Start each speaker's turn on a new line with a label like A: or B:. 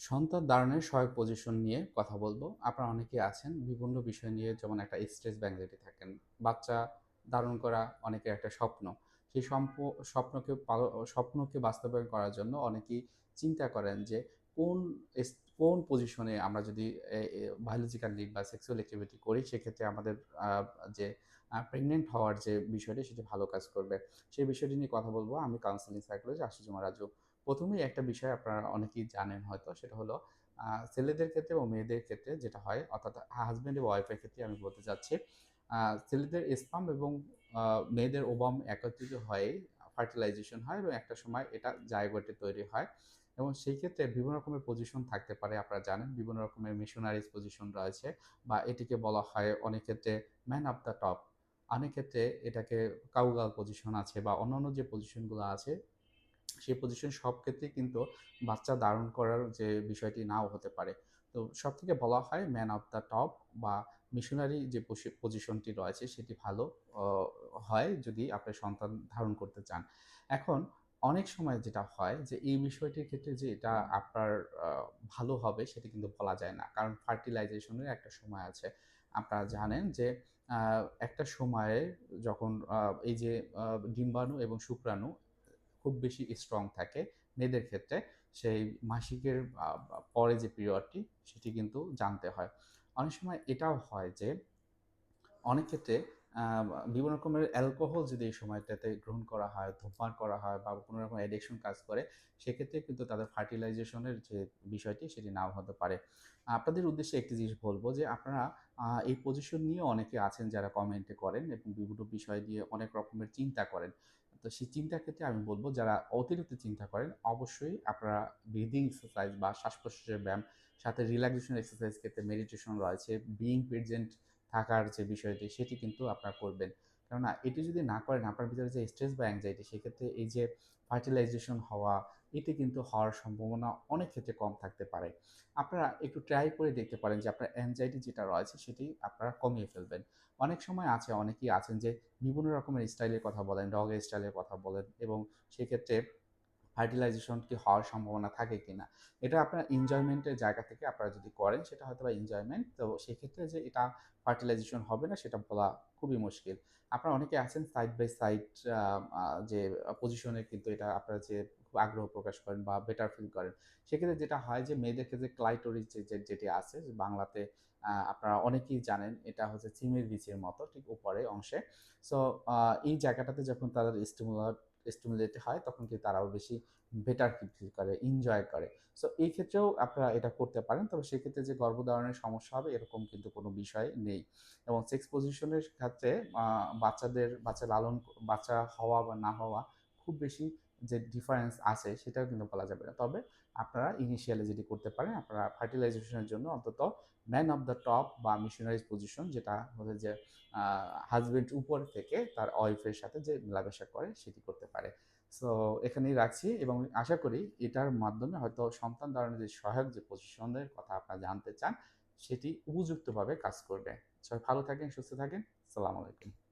A: সন্তান ধারণের সহায়ক পজিশন নিয়ে কথা বলব। আপনারা অনেকেই আছেন, বিভিন্ন বিষয় নিয়ে যেমন একটা স্ট্রেস বা অ্যাংজাইটি থাকেন। বাচ্চা ধারণ করা অনেকের একটা স্বপ্ন। সেই স্বপ্নকে স্বপ্নকে বাস্তবায়ন করার জন্য অনেকেই চিন্তা করেন যে কোন কোন পজিশনে আমরা যদি বায়োলজিক্যাল নিড বা সেক্সুয়াল অ্যাক্টিভিটি করি, সেক্ষেত্রে আমাদের যে, আ প্রেগন্যান্ট হওয়ার যে বিষয়টি, সেটি ভালো কাজ করবে। সেই বিষয়টি নিয়ে কথা বলব। আমি কাউন্সেলিং সাইকোলজিস্ট আশুজুমা রাজু। ১ম এই একটা বিষয় আপনারা অনেকেই জানেন হয়তো, সেটা হলো ছেলেদের ক্ষেত্রে এবং মেয়েদের ক্ষেত্রে যেটা হয়, অর্থাৎ হাজব্যান্ড এবং ওয়াইফের ক্ষেত্রে আমি বলতে চাচ্ছি। ছেলেদের স্পাম এবং মেয়েদের ওবাম একত্রিত হয়ে ফার্টিলাইজেশন হয় এবং একটা সময় এটা জাইগোটে তৈরি হয় এবং সেই ক্ষেত্রে বিভিন্ন রকমের পজিশন থাকতে পারে, আপনারা জানেন। বিভিন্ন রকমের মিশনারিজ পজিশন রয়েছে বা এটিকে বলা হয় অনেক ক্ষেত্রে ম্যান অফ দ্য টপ। অনেক ক্ষেত্রে এটাকে কাউগাল পজিশন আছে বা অন্যান্য যে পজিশনগুলো আছে সেই পজিশন সব ক্ষেত্রেই কিন্তু বাচ্চা ধারণ করার যে বিষয়টি নাও হতে পারে। তো সব থেকে বলা হয় ম্যান অফ দ্য টপ বা মিশনারি যে পজিশনটি রয়েছে সেটি ভালো হয় যদি আপনি সন্তান ধারণ করতে চান। এখন অনেক সময় যেটা হয় যে এই বিষয়টির ক্ষেত্রে যে এটা আপনার ভালো হবে সেটা কিন্তু বলা যায় না। কারণ ফার্টিলাইজেশনের একটা সময় আছে। আপনারা জানেন যে একটা সময়ে যখন এই যে ডিম্বাণু এবং শুক্রাণু খুব বেশি স্ট্রং থাকে মেয়েদের ক্ষেত্রে, সেই মাসিকের পরে যে পিরিয়ডটি সেটি কিন্তু জানতে হয়। অনেক সময় এটাও হয় যে অনেক ক্ষেত্রে বিভিন্ন রকমের অ্যালকোহল যদি এই সময়টাতে গ্রহণ করা হয়, ধূমপান করা হয় বা কোনো রকম অ্যাডিকশন কাজ করে, সেক্ষেত্রে কিন্তু তাদের ফার্টিলাইজেশনের যে বিষয়টি সেটি নাও হতে পারে। আপনাদের উদ্দেশ্যে একটি জিনিস বলব যে আপনারা এই পজিশন নিয়ে অনেকে আছেন যারা কমেন্টে করেন এবং বিভিন্ন বিষয় দিয়ে অনেক রকমের চিন্তা করেন। তো সেই চিন্তার ক্ষেত্রে আমি বলব যারা অতিরিক্ত চিন্তা করেন অবশ্যই আপনারা ব্রিদিং এক্সারসাইজ বা শ্বাস-প্রশ্বাসের ব্যায়াম, সাথে রিল্যাক্সেশন এক্সারসাইজ ক্ষেত্রে মেডিটেশন রয়েছে, বিইং প্রেজেন্ট থাকার যে বিষয়টি সেটি কিন্তু আপনারা করবেন। কেননা এটি যদি না করেন আপনার ভিতরে যে স্ট্রেস বা অ্যাংজাইটি সেক্ষেত্রে এই যে ফার্টিলাইজেশন হওয়া এতে কিন্তু হওয়ার সম্ভাবনা অনেক ক্ষেত্রে কম থাকতে পারে। আপনারা একটু ট্রাই করে দেখতে পারেন যে আপনার অ্যাংজাইটি যেটা রয়েছে সেটি আপনারা কমিয়ে ফেলবেন। অনেক সময় আছে অনেকেই আছেন যে বিভিন্ন রকমের স্টাইলের কথা বলেন, ডগ স্টাইলের কথা বলেন এবং সেক্ষেত্রে ফার্টিলাইজেশন কি হওয়ার সম্ভাবনা থাকে কিনা? এটা আপনার এনজয়মেন্টের জায়গা থেকে আপনারা যদি করেন, সেটা হয়তো বা এনজয়মেন্ট। তো সেক্ষেত্রে যে এটা ফার্টিলাইজেশন হবে না, সেটা বলা খুবই মুশকিল। আপনারা অনেকে আছেন সাইড বাই সাইড যে পজিশনে কিন্তু এটা আপনারা যে আগ্রহ প্রকাশ করেন বা বেটার ফিল করেন। সেক্ষেত্রে যেটা হয় যে মেয়েদের ক্ষেত্রে ক্লাইটোরিস যে যেটি আছে বাংলাতে আপনারা অনেকেই জানেন এটা হচ্ছে চিমের বিচির মতো ঠিক উপরে অংশে। সো এই জায়গাটাতে যখন তাদের স্টিমুলার স্টিমুলেট হয় তখন কিন্তু তারাও বেশি বেটার ফিল করে, এনজয় করে। সো এই ক্ষেত্রেও আপনারা এটা করতে পারেন। তবে সেক্ষেত্রে যে গর্ভধারণের সমস্যা হবে এরকম কিন্তু কোনো বিষয় নেই। এবং সেক্স পজিশনের ক্ষেত্রে বাচ্চাদের বাচ্চা লালন বাচ্চা হওয়া বা না হওয়া খুব বেশি যে ডিফারেন্স আছে সেটাও কিন্তু বলা যাবে না। তবে আপনারা ইনিশিয়ালি যেটি করতে পারেন আপনারা ফার্টিলাইজেশন এর জন্য অন্তত ম্যান অফ দ্য টপ বা মিশনারিজ পজিশন যেটা হচ্ছে যে আ হাসব্যান্ড উপর থেকে তার ওয়াইফ এর সাথে যে মেলামেশা করে সেটি করতে পারে। সো এখানেই রাখছি এবং আশা করি এটার মাধ্যমে হয়তো সন্তান ধারণের যে সহায়ক যে পজিশনের কথা আপনারা জানতে চান, সেটি উপযুক্তভাবে কাজ করবে। সবাই ভালো থাকেন, সুস্থ থাকেন। সালাম আলাইকুম।